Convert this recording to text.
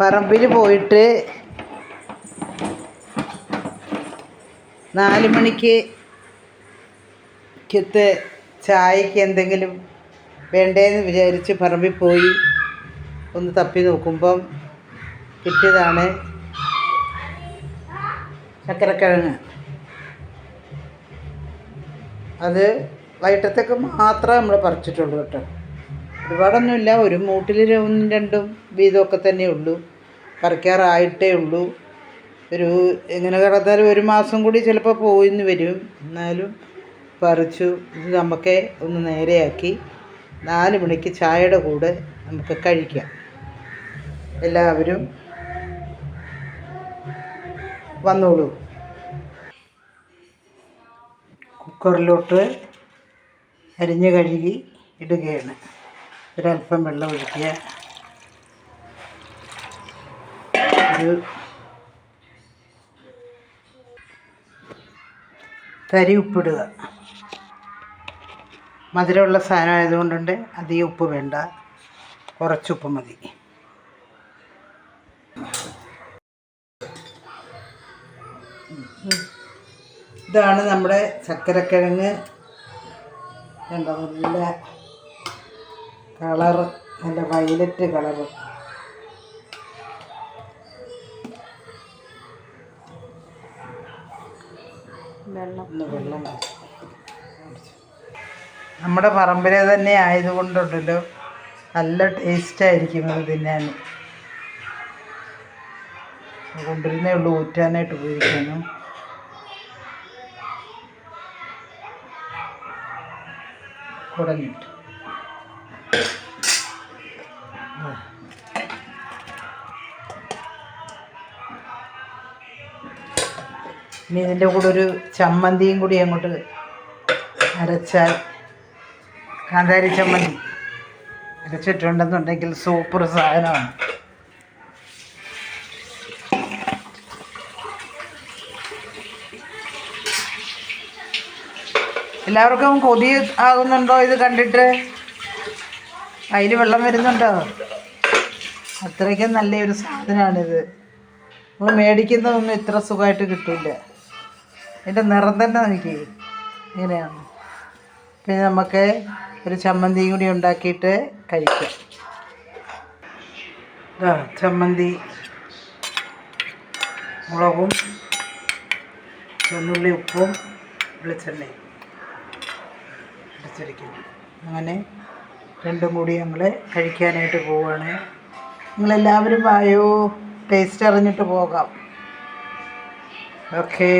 പറമ്പിൽ പോയിട്ട് നാല് മണിക്ക് ക്കത്തെ ചായക്ക് എന്തെങ്കിലും വേണ്ടേന്ന് വിചാരിച്ച് പറമ്പിൽ പോയി ഒന്ന് തപ്പി നോക്കുമ്പം കിട്ടിയതാണ് ചക്കരക്കിഴങ്ങ്. അത് വൈകിട്ടത്തേക്ക് മാത്രമേ നമ്മൾ പറിച്ചിട്ടുള്ളൂ കേട്ടോ. ഒരുപാടൊന്നുമില്ല. ഒരു മൂട്ടിൽ ഒന്നും രണ്ടും വീതമൊക്കെ തന്നെ ഉള്ളൂ. പറിക്കാറായിട്ടേ ഉള്ളൂ. ഒരു എങ്ങനെ കിടന്നാലും ഒരു മാസം കൂടി ചിലപ്പോൾ പോയിന്ന് വരും. എന്നാലും പറിച്ചു. ഇത് നമുക്ക് ഒന്ന് നേരെയാക്കി. നാല് മണിക്ക് ചായയുടെ കൂടെ നമുക്ക് കഴിക്കാം. എല്ലാവരും വന്നോളൂ. കുക്കറിലോട്ട് അരിഞ്ഞ് കഴുകി ഇടുകയാണ്. ഒരല്പം വെള്ളം ഒഴിക്കുക. ഒരു തരി ഉപ്പിടുക. മധുരമുള്ള സാധനം ആയതുകൊണ്ടുണ്ട് അധികം ഉപ്പ് വേണ്ട. കുറച്ചുപ്പ് മതി. ഇതാണ് നമ്മുടെ ചക്കരക്കിഴങ്ങ് കണ്ടോ? നല്ല കളറ് നല്ല വയലറ്റ് കളറ് വെള്ളം. നമ്മുടെ പറമ്പിലെ തന്നെ ആയതുകൊണ്ടുണ്ടല്ലോ. നല്ല ടേസ്റ്റ് ആയിരിക്കും അത് തിന്നാൻ. കൊണ്ടിരുന്നേ ഉള്ളൂ ഊറ്റാനായിട്ട് ഉപയോഗിക്കാനും. കുടഞ്ഞിട്ട് ഇനി ഇതിന്റെ കൂടെ ഒരു ചമ്മന്തിയും കൂടി അങ്ങോട്ട് അരച്ചാൽ കാന്താരി ചമ്മന്തി അരച്ചിട്ടുണ്ടെന്നുണ്ടെങ്കിൽ സൂപ്പർ സാധനമാണ്. എല്ലാവർക്കും കൊതി ആകുന്നുണ്ടോ ഇത് കണ്ടിട്ട്? അതിൽ വെള്ളം വരുന്നുണ്ടോ? അത്രയ്ക്കും നല്ലൊരു സാധനമാണിത്. നമ്മൾ മേടിക്കുന്നതൊന്നും ഇത്ര സുഖമായിട്ട് കിട്ടില്ല അതിന്റെ നിറം തന്നെ നോക്കി ഇങ്ങനെയാണ്. പിന്നെ നമുക്ക് ഒരു ചമ്മന്തി കൂടി ഉണ്ടാക്കിയിട്ട് കഴിക്കാം. ഇതാ ചമ്മന്തി മുളകും ചുവന്നുള്ളി ഉപ്പും വെളിച്ചെണ്ണയും അടിച്ചിരിക്കുന്നു അങ്ങനെ രണ്ടും കൂടി ഞങ്ങൾ കഴിക്കാനായിട്ട് പോവുകയാണ് നിങ്ങളെല്ലാവരും വായോ ടേസ്റ്റ് അറിഞ്ഞിട്ട് പോകാം. ഓക്കേ